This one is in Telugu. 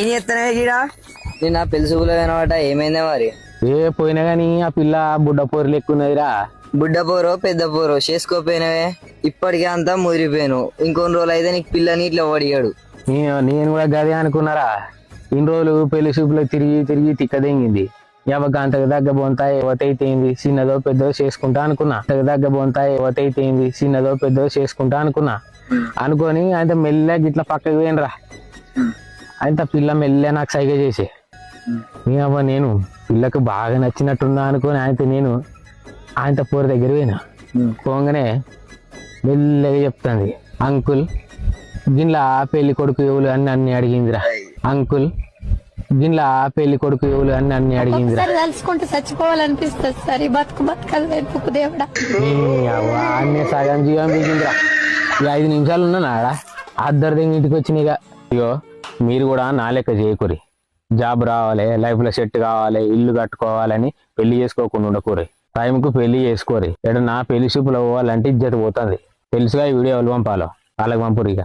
ఏం చేస్తానే గీడ? నిన్న పెళ్ళి అనమాట ఏమైందే మరి? ఏ పోయినా గానీ ఆ పిల్ల బుడ్డ పోరు లెక్కున్నదిరా బుడ్డ పోరో పెద్ద పోరో చేసుకోపోయినవే ఇప్పటికే అంతా ముదిరిపోయాను ఇంకొన్ని రోజులు అయితే నీకు పిల్లని ఇట్లా ఒడిగాడు నే- నేను కూడా గదే అనుకున్నారా? ఇన్ని రోజులు పెళ్ళి చూపులో తిరిగి తిరిగి తిక్కదెంగింది ఎవక అంతకు దగ్గ బొంతా ఎవతైతేంది చిన్నదో పెద్దదో చేసుకుంటా అనుకున్నా. అంతకు దగ్గ బొంతా ఎవతైతేంది చిన్నదో పెద్దదో చేసుకుంటా అనుకున్నా. అనుకొని ఆయన మెల్లగా ఇట్లా పక్కకి పోయినరా. ఆయన పిల్ల మెల్లగా నాకు సైగ చేసి. నీ అవ్వ నేను పిల్లకు బాగా నచ్చినట్టున్నా అనుకొని ఆయనతో నేను ఆయనతో పోరు దగ్గర పోయినా. పోగానే మెల్లగా చెప్తుంది అంకుల్ గిట్లా పెళ్ళి కొడుకు ఎవరు అని అన్ని అడిగిందిరా. అంకుల్ గిట్లా పెళ్ళి కొడుకు ఎవరు అని అన్ని అడిగిందిరా. తలుచుకుంటే చచ్చిపోవాలనిపిస్తుంది సార్ ఈ బతుకు బతకలు దేవుడా. అన్నీ సగం జీవం ఈ ఐదు నిమిషాలు ఉన్నాను ఆడ అద్దరు ఇంటికి వచ్చినాయిగా. ఇగో మీరు కూడా నా లెక్క చేయకూరి. జాబ్ రావాలి లైఫ్లో సెట్ కావాలి ఇల్లు కట్టుకోవాలని పెళ్ళి చేసుకోకుండా ఉండకూరి. టైంకు పెళ్ళి చేసుకోరి. ఎక్కడ నా పెళ్ళి చూపులో పోవాలంటే ఇజ్జత పోతుంది. తెలుసుగా ఈ వీడియో ఎవరు పంపాలో వాళ్ళకి పంపురు ఇక